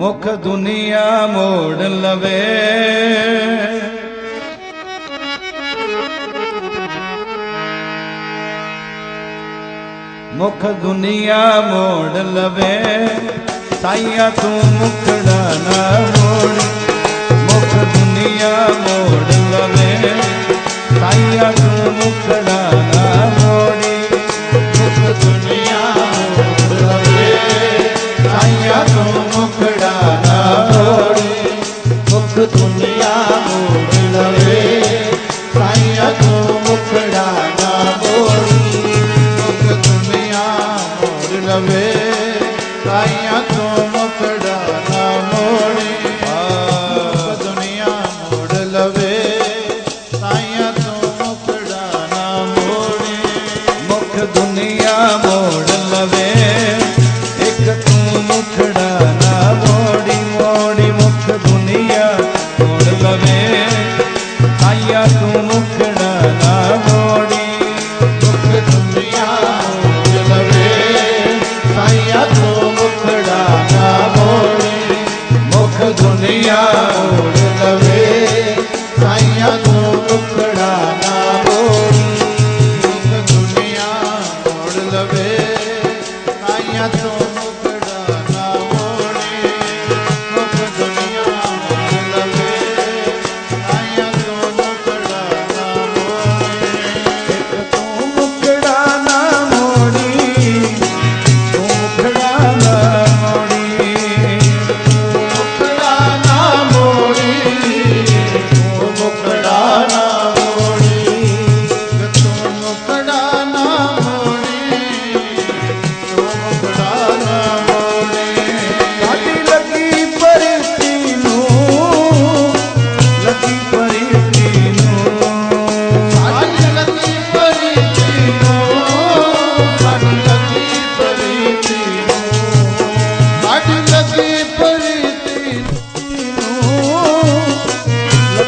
ਮੁਖ ਦੁਨੀਆ ਮੋੜ ਲਵੇ। ਮੁਖ ਦੁਨੀਆ ਮੋੜ ਲਵੇ। ਸਾਈਆ ਤੂੰ ਮੁਖੜਾ ਨਾ ਦੁਨੀਆ ਮੋੜ ਲਵੇ। ਸਾਈਆਂ ਤੋਂ ਮੁਖੜਾ ਨਾ ਮੋੜੀ। ਮੁਖ ਦੁਨੀਆ ਮੋੜ ਲਵੇ। ਸਾਈਆਂ ਤੂੰ ਮੁਖੜਾ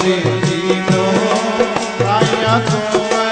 ਹਰੀ ਜੀ ਆਇਆ ਤੂੰ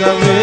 love me.